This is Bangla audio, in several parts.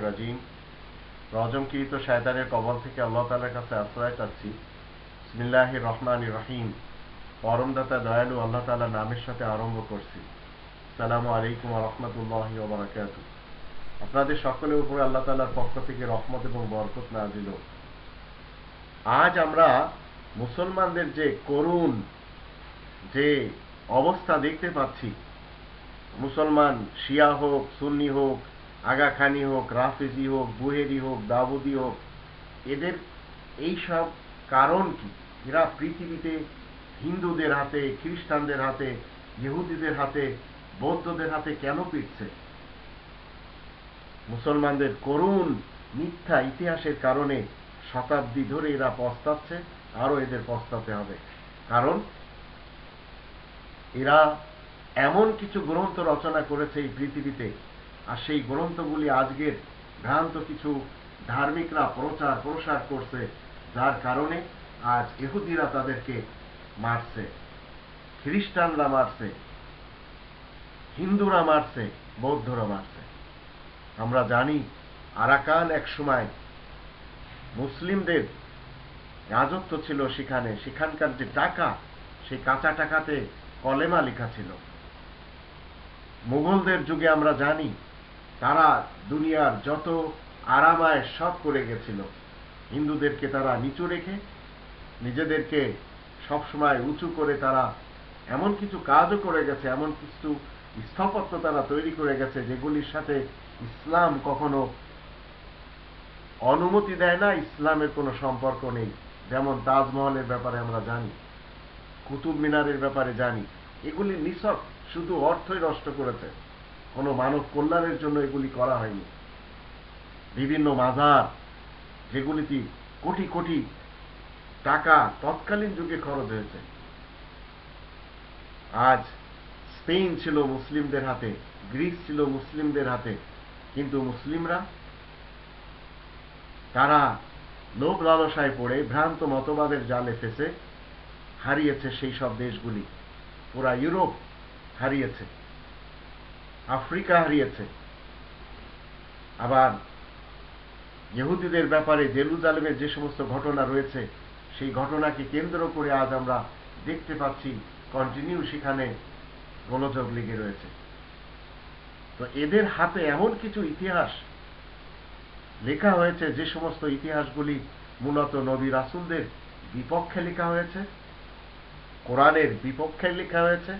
রাজিম। রজমকৃত শয়তানের কবল থেকে আল্লাহ কাছে আশ্রয় চাচ্ছি। বিসমিল্লাহ রহমান রহিম। পরমদাতা দয়ালু আল্লাহ তালা নামের সাথে আরম্ভ করছি। সালামু আলাইকুম রহমতুল্লাহ আপনাদের সকলের উপরে আল্লাহ তালার পক্ষ থেকে রহমত এবং বরকত নাজিল। আজ আমরা মুসলমানদের যে করুণ, যে অবস্থা দেখতে পাচ্ছি, মুসলমান শিয়া হোক, সুন্নি হোক আগাখানি হোক, রাফেজি হোক, বুহেরি হোক, দাবুদি হোক, এদের এই সব কারণ কি? এরা পৃথিবীতে হিন্দুদের হাতে, খ্রিস্টানদের হাতে, ইহুদিদের হাতে, বৌদ্ধদের হাতে কেন পিটছে? মুসলমানদের করুণ মিথ্যা ইতিহাসের কারণে শতাব্দী ধরে এরা পস্তাচ্ছে আরও এদের পস্তাতে হবে। কারণ এরা এমন কিছু গ্রন্থ রচনা করেছে এই পৃথিবীতে আর সেই গ্রন্থগুলি আজকের ভ্রান্ত কিছু ধার্মিকরা প্রচার প্রসার করছে, যার কারণে আজ ইহুদিরা তাদেরকে মারছে, খ্রিস্টানরা মারছে, হিন্দুরা মারছে, বৌদ্ধরা মারছে। আমরা জানি আরাকান এক সময় মুসলিমদের রাজত্ব ছিল সেখানে, সেখানকার যে টাকা, সেই কাঁচা টাকাতে কলেমা লেখা ছিল। মুঘলদের যুগে আমরা জানি তারা দুনিয়ার যত আরামায় সব করে গেছিল। হিন্দুদেরকে তারা নিচু রেখে, নিজেদেরকে সবসময় উঁচু করে তারা এমন কিছু কাজও করে গেছে, এমন কিছু স্থাপত্য তারা তৈরি করে গেছে, যেগুলির সাথে ইসলাম কখনো অনুমতি দেয় না, ইসলামের কোনো সম্পর্ক নেই। যেমন তাজমহলের ব্যাপারে আমরা জানি কুতুব মিনারের ব্যাপারে জানি, এগুলি নিছক শুধু অর্থই নষ্ট করেছে। কোনো মানব কল্যাণের জন্য এগুলি করা হয়নি। বিভিন্ন মাজার যেগুলিতে কোটি কোটি টাকা তৎকালীন যুগে খরচ হয়েছে। আজ স্পেন ছিল মুসলিমদের হাতে, গ্রিস ছিল মুসলিমদের হাতে, কিন্তু মুসলিমরা, তারা লোক লালসায় পড়ে, ভ্রান্ত মতবাদের জালে ফেসে হারিয়েছে সেই সব দেশগুলি। পুরা ইউরোপ হারিয়েছে। আফ্রিকা হারিয়েছে। আবার ইহুদিদের ব্যাপারে জেরুজালেমের যে সমস্ত ঘটনা রয়েছে, সেই ঘটনাকে কেন্দ্র করে আজ আমরা দেখতে পাচ্ছি কন্টিনিউ সেখানে গোলযোগ লেগে রয়েছে। তো এদের হাতে এমন কিছু ইতিহাস লেখা হয়েছে, যে সমস্ত ইতিহাসগুলি মূলত নবী রাসুলদের বিপক্ষে লেখা হয়েছে, কোরআনের বিপক্ষে লেখা হয়েছে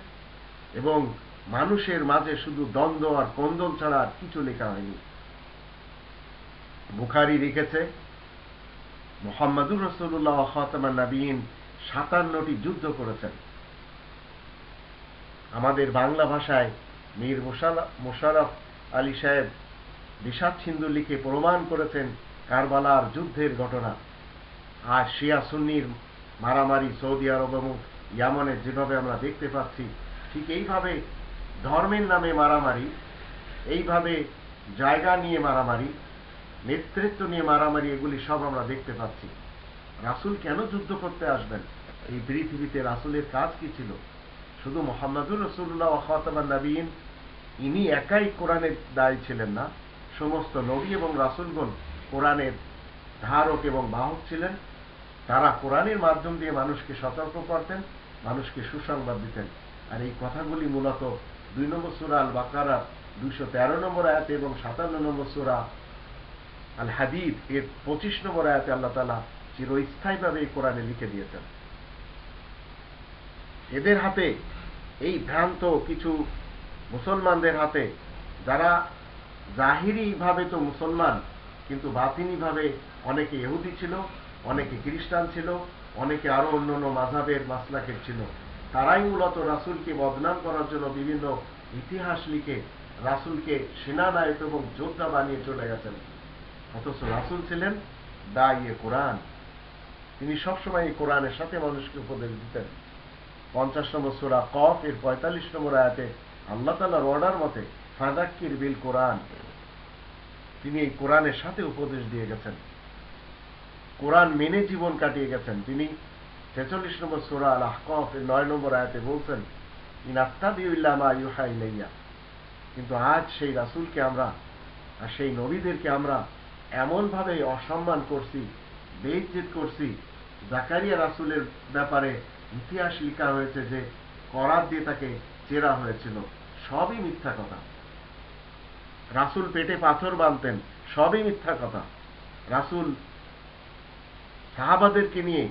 এবং মানুষের মাঝে শুধু দ্বন্দ্ব আর কন্দল ছাড়া আর কিছু লেখা হয়নি। বুখারি লিখেছে, মোহাম্মদুর রসুল্লাহ খাতামান নবীন সাতান্নটি যুদ্ধ করেছেন। আমাদের বাংলা ভাষায় মীর মোশারফ আলী সাহেব বিষাদ সিন্ধু লিখে প্রমাণ করেছেন কারবালার যুদ্ধের ঘটনা। আর শিয়া সুন্নির মারামারি সৌদি আরব এবং ইয়ামনে যেভাবে আমরা দেখতে পাচ্ছি, ঠিক এইভাবে ধর্মের নামে মারামারি, এইভাবে জায়গা নিয়ে মারামারি, নেতৃত্ব নিয়ে মারামারি, এগুলি সব আমরা দেখতে পাচ্ছি। রাসুল কেন যুদ্ধ করতে আসবেন? এই পৃথিবীতে রাসুলের কাজ কি ছিল? শুধু মোহাম্মদুর রসুল্লাহ নবীন ইনি একাই কোরআনের দায়ী ছিলেন না। সমস্ত নবী এবং রাসুলগণ কোরআনের ধারক এবং বাহক ছিলেন। তারা কোরআনের মাধ্যম দিয়ে মানুষকে সতর্ক করতেন, মানুষকে সুসংবাদ দিতেন। আর এই কথাগুলি মূলত দুই নম্বর সুরা আল বাকারা দুইশো তেরো নম্বর আয়াতে এবং সাতান্ন নম্বর সুরা আল হাদিদ এর পঁচিশ নম্বর আয়াতে আল্লাহ তালা চিরস্থায়ীভাবে এই কোরআনে লিখে দিয়েছেন। এদের হাতে এই ভ্রান্ত কিছু মুসলমানদের হাতে যারা জাহিরি ভাবে তো মুসলমান, কিন্তু বাতিনি ভাবে অনেকে ইহুদি ছিল, অনেকে খ্রিস্টান ছিল, অনেকে আরও অন্য অন্য মাঝাবের মাসলাকের ছিল। তারাই মূলত রাসুলকে বদনাম করার জন্য বিভিন্ন ইতিহাস লিখে রাসুলকে সেনানায়ক এবং যোদ্ধা বানিয়ে চলে গেছেন। অথচ রাসুল ছিলেন দা ইয়ে কোরআন। তিনি সবসময় এই কোরআনের সাথে মানুষকে উপদেশ দিতেন। পঞ্চাশ নম্বর সুরা কফ, এর পঁয়তাল্লিশ নম্বর আয়াতে আল্লাহ তালার অর্ডার মতে ফাদাক্কির বিল কোরআন। তিনি এই কোরআনের সাথে উপদেশ দিয়ে গেছেন। কোরআন মেনে জীবন কাটিয়ে গেছেন। তিনি ছেচল্লিশ নম্বর সুরা আল আহকফ এর নয় নম্বর আয়াতে বলছেন ইনাত্তাদিউল্লামা ইউহা ইলাইয়া। কিন্তু আজ সেই রাসুলকে আমরা আর সেই নবীদেরকে আমরা এমনভাবে অসম্মান করছি, বেইজ্জত করছি, জাকারিয়া রাসুলের ব্যাপারে ইতিহাস লেখা হয়েছে যে করাত দিয়ে তাকে চেরা হয়েছিল। সবই মিথ্যা কথা। রাসুল পেটে পাথর বাঁধতেন, সবই মিথ্যা কথা। রাসুল সাহাবাদেরকে নিয়ে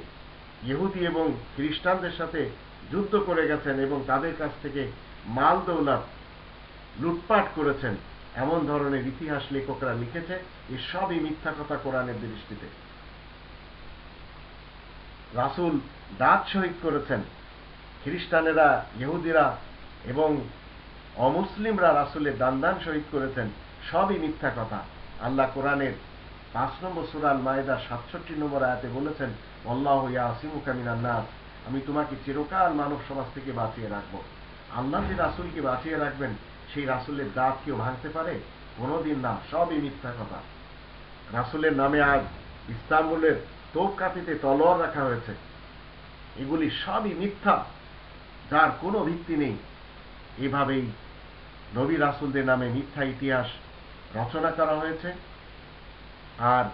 ইহুদি এবং খ্রিস্টানদের সাথে যুদ্ধ করে গেছেন এবং তাদের কাছ থেকে মাল দৌলত লুটপাট করেছেন। এমন ধরনের ইতিহাস লেখকরা লিখেছে এই সবই মিথ্যা কথা কোরআনের দৃষ্টিতে। রাসুল দাঁত শহীদ করেছেন। খ্রিস্টানেরা, ইহুদিরা এবং অমুসলিমরা রাসুলের দান শহীদ করেছেন। সবই মিথ্যা কথা। আল্লাহ কোরআনের পাঁচ নম্বর সুরাল মায়েদা সাতষট্টি নম্বর আয়াতে বলেছেন অল্লাহ ইয়া আসিমুকামিনার নাস আমি তোমাকে চিরকাল মানব সমাজ থেকে বাঁচিয়ে রাখব। আল্লাহ যে রাসুলকে বাঁচিয়ে রাখবেন, সেই রাসুলের দাঁত কেউ ভাঙতে পারে? কোনোদিন না, সবই মিথ্যা কথা। রাসুলের নামে আজ ইস্তাম্বুলের তোপ কাপিতে তলোয়ার রাখা হয়েছে। এগুলি সবই মিথ্যা, যার কোনো ভিত্তি নেই। এভাবেই নবী রাসুলদের নামে মিথ্যা ইতিহাস রচনা করা হয়েছে। আর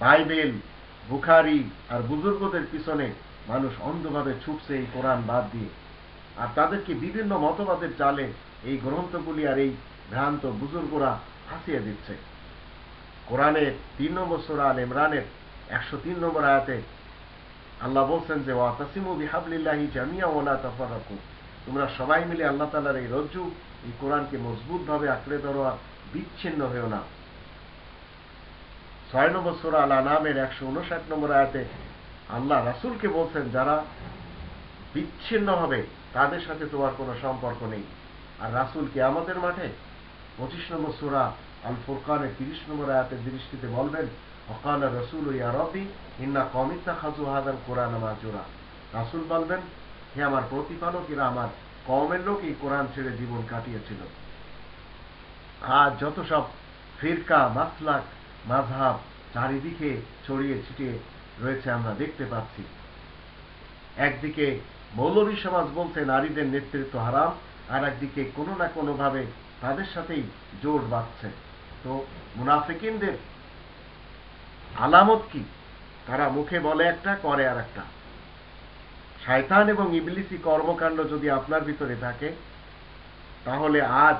বাইবেল, বুখারি আর বুজুর্গদের পিছনে মানুষ অন্ধভাবে ছুটছে এই কোরআন বাদ দিয়ে। আর তাদেরকে বিভিন্ন মতবাদের চালে এই গ্রন্থগুলি আর এই ভ্রান্ত বুজুর্গরা হাসিয়ে দিচ্ছে। কোরআনের তিন নম্বর সোরা আল ইমরানের একশো তিন নম্বর আয়াতে আল্লাহ বলছেন যে, ওয়াতাসিমু বিহাবলিল্লাহি জামিয়া ওলা তাফারাকু। তোমরা সবাই মিলে আল্লাহ তালার এই রজ্জু, এই কোরআনকে মজবুতভাবে আঁকড়ে ধরো আর বিচ্ছিন্ন হয়েও না। ছয় নম্বর সোরা আল আনামের একশো উনষাট নম্বর আয়াতে আল্লাহ রাসুলকে বলছেন, যারা বিচ্ছিন্ন হবে, তাদের সাথে তোমার কোনো সম্পর্ক নেই। আর রাসুলকে আমাদের মাঠে পঁচিশ নম্বর সোরা আল ফুরকানের তিরিশ নম্বর আয়াতের দৃষ্টিতে বলবেন, অকাল রসুল ইয়া রবি ইন্না কমিতা খাজু হাদান কোরআন মাজুরা। রাসুল বলবেন, হে আমার প্রতিপালক, এরা আমার কমের লোক এই কোরআন ছেড়ে জীবন কাটিয়েছিল। আর যত সব ফিরকা, মাসলাক মাঝহাব চারিদিকে ছড়িয়ে ছিটিয়ে রয়েছে আমরা দেখতে পাচ্ছি। একদিকে মৌলবী সমাজ বলছে নারীদের নেতৃত্ব হারাম, আর একদিকে কোনো না কোনোভাবে তাদের সাথেই জোর বাঁধছে। তো মুনাফিকিনদের আলামত কি? তারা মুখে বলে একটা, করে আর একটা। শায়তান এবং ইবলিসি কর্মকাণ্ড যদি আপনার ভিতরে থাকে, তাহলে আজ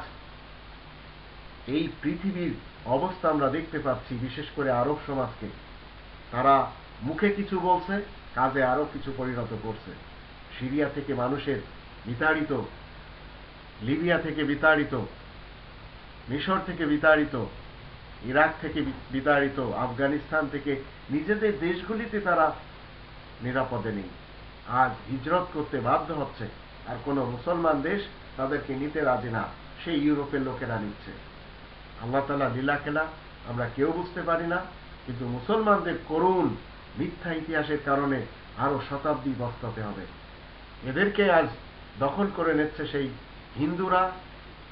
এই পৃথিবীর অবস্থা আমরা দেখতে পাচ্ছি, বিশেষ করে আরব সমাজকে। তারা মুখে কিছু বলছে, কাজে আরও কিছু পরিণত করছে। সিরিয়া থেকে মানুষের বিতাড়িত, লিবিয়া থেকে বিতাড়িত, মিশর থেকে বিতাড়িত, ইরাক থেকে বিতাড়িত, আফগানিস্তান থেকে নিজেদের দেশগুলিতে তারা নিরাপদে নেই। আজ হিজরত করতে বাধ্য হচ্ছে, আর কোনো মুসলমান দেশ তাদেরকে নিতে রাজি না। সেই ইউরোপের লোকেরা নিচ্ছে। আল্লাহ তালা লীলা খেলা আমরা কেউ বুঝতে পারি না, কিন্তু মুসলমানদের করুণ মিথ্যা ইতিহাসের কারণে আরও শতাব্দী বস্তাতে হবে। এদেরকে আজ দখল করে নিচ্ছে সেই হিন্দুরা,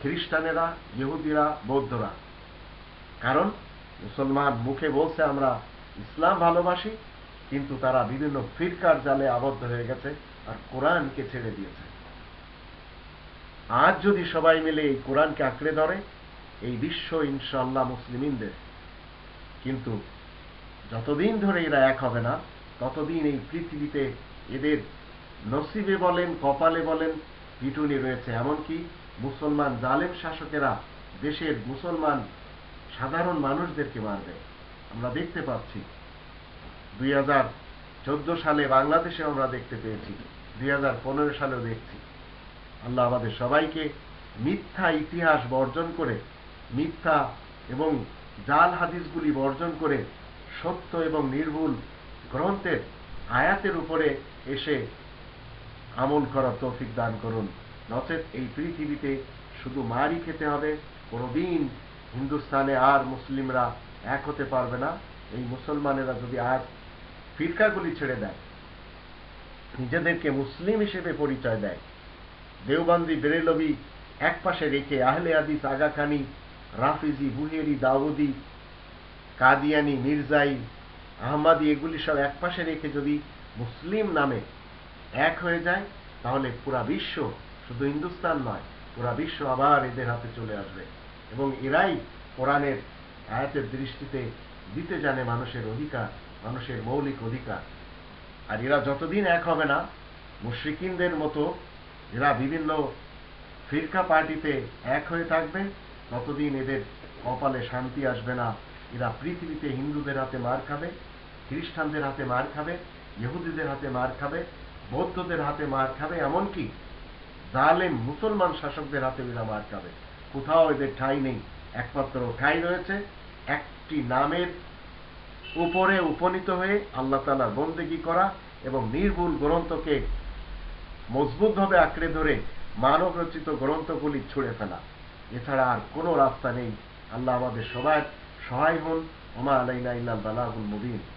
খ্রিস্টানেরা, ইহুদিরা, বৌদ্ধরা। কারণ মুসলমান মুখে বলছে, আমরা ইসলাম ভালোবাসি, কিন্তু তারা বিভিন্ন ফিরকার জালে আবদ্ধ হয়ে গেছে আর কোরআনকে ছেড়ে দিয়েছে। আজ যদি সবাই মিলে এই কোরআনকে আঁকড়ে ধরে এই বিশ্ব ইনশাল্লাহ মুসলিমিনদের। কিন্তু যতদিন ধরে এরা এক হবে না, ততদিন এই পৃথিবীতে এদের নসিবে বলেন, কপালে বলেন, পিটুনি রয়েছে। এমনকি মুসলমান জালেম শাসকেরা দেশের মুসলমান সাধারণ মানুষদেরকে মারবে আমরা দেখতে পাচ্ছি। দুই হাজার চোদ্দ সালে বাংলাদেশে আমরা দেখতে পেয়েছি। দুই হাজার পনেরো সালেও দেখছি। আল্লাহ আমাদের সবাইকে মিথ্যা ইতিহাস বর্জন করে মিথ্যা এবং জাল হাদিসগুলি বর্জন করে সত্য এবং নির্ভুল গ্রন্থের আয়াতের উপরে এসে আমল করার তৌফিক দান করুন। নচেত এই পৃথিবীতে শুধু মারই খেতে হবে, কোনোদিন হিন্দুস্তানে আর মুসলিমরা এক হতে পারবে না। এই মুসলমানেরা যদি আজ ফিরকাগুলি ছেড়ে দেয়, নিজেদেরকে মুসলিম হিসেবে পরিচয় দেয়, দেওবান্দি বেরেলবি এক পাশে রেখে আহলে আদিস আগাখানি রাফিজি বুহেরি দাউদি, কাদিয়ানি, মির্জাই, আহমাদি, এগুলি সব এক পাশে রেখে যদি মুসলিম নামে এক হয়ে যায়, তাহলে পুরা বিশ্ব শুধু হিন্দুস্তান নয়, পুরা বিশ্ব আবার এদের হাতে চলে আসবে। এবং এরাই কোরআনের আয়াতের দৃষ্টিতে দিতে জানে মানুষের অধিকার, মানুষের মৌলিক অধিকার। আর এরা যতদিন এক হবে না, মুশ্রিকিনদের মতো এরা বিভিন্ন ফিরকা পার্টিতে এক হয়ে থাকবে ততদিন এদের কপালে শান্তি আসবে না, এরা পৃথিবীতে হিন্দুদের হাতে মার খাবে, খ্রিস্টানদের হাতে মার খাবে, ইহুদিদের হাতে মার খাবে, বৌদ্ধদের হাতে মার খাবে, এমনকি জালেম মুসলমান শাসকদের হাতে এরা মার খাবে। কোথাও এদের ঠাঁই নেই, একমাত্র ঠাঁই রয়েছে, একটি নামের উপরে উপনীত হয়ে আল্লাহ তালার বন্দেগী করা এবং নির্ভুল গ্রন্থকে মজবুতভাবে আঁকড়ে ধরে মানব রচিত গ্রন্থগুলি ছুঁড়ে ফেলা। এছাড়া আর কোনো রাস্তা নেই। আল্লাহ আমাদের সবাই সহায় হন। ওমা আলাইনা ইল্লাল বালাহুল মুবিন।